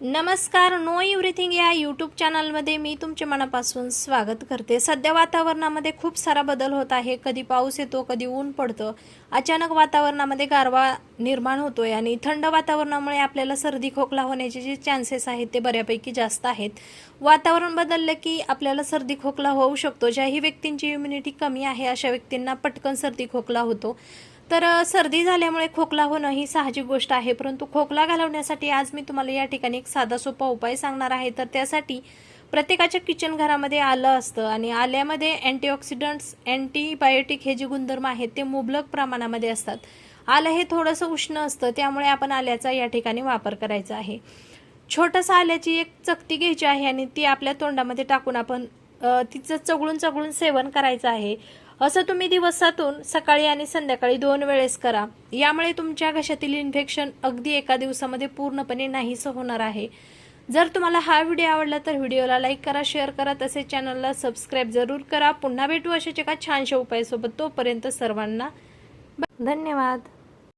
नमस्कार know everything या YouTube चॅनलमध्ये मी तुमच्या मनापासून स्वागत करते. सध्या वातावरणामध्ये खूप सारा बदल होत आहे. कधी पाऊस येतो कधी ऊन पडतं. अचानक वातावरणामध्ये गारवा निर्माण होतोय आणि थंड वातावरणामुळे आपल्याला सर्दी खोकला होण्याचे जे चान्सेस आहेत ते बऱ्यापैकी जास्त आहेत. वातावरण बदललं की आपल्याला सर्दी खोकला होऊ शकतो. ज्याही व्यक्तींची इम्युनिटी कमी आहे अशा व्यक्तींना पटकन सर्दी खोकला होतो. तर सर्दी झाल्यामुळे खोकला होणं ही साहजिक गोष्ट आहे. परंतु खोकला घालवण्यासाठी आज मी तुम्हाला या ठिकाणी एक साधा सोपा उपाय सांगणार आहे. तर त्यासाठी प्रत्येकाच्या किचन घरामध्ये आलं असतं आणि आल्यामध्ये अँटीऑक्सिडंट्स अँटीबायोटिक हे जे गुणधर्म आहेत ते मुबलक प्रमाणामध्ये असतात. आलं हे थोडंसं उष्ण असतं त्यामुळे आपण आल्याचा या ठिकाणी वापर करायचा आहे. छोटंसं आल्याची एक चकती घ्यायची आहे आणि ती आपल्या तोंडामध्ये टाकून आपण तिचं चगळून चगळून सेवन करायचं आहे. असं तुम्ही दिवसातून सकाळी आणि संध्याकाळी दोन वेळेस करा. यामुळे तुमच्या घशातील इन्फेक्शन अगदी एका दिवसामध्ये पूर्णपणे नाहीसं होणार आहे. जर तुम्हाला हा व्हिडिओ आवडला तर व्हिडिओला लाईक करा शेअर करा तसेच चॅनलला सबस्क्राईब जरूर करा. पुन्हा भेटू अशाच एका छानशा उपायासोबत तोपर्यंत सर्वांना धन्यवाद.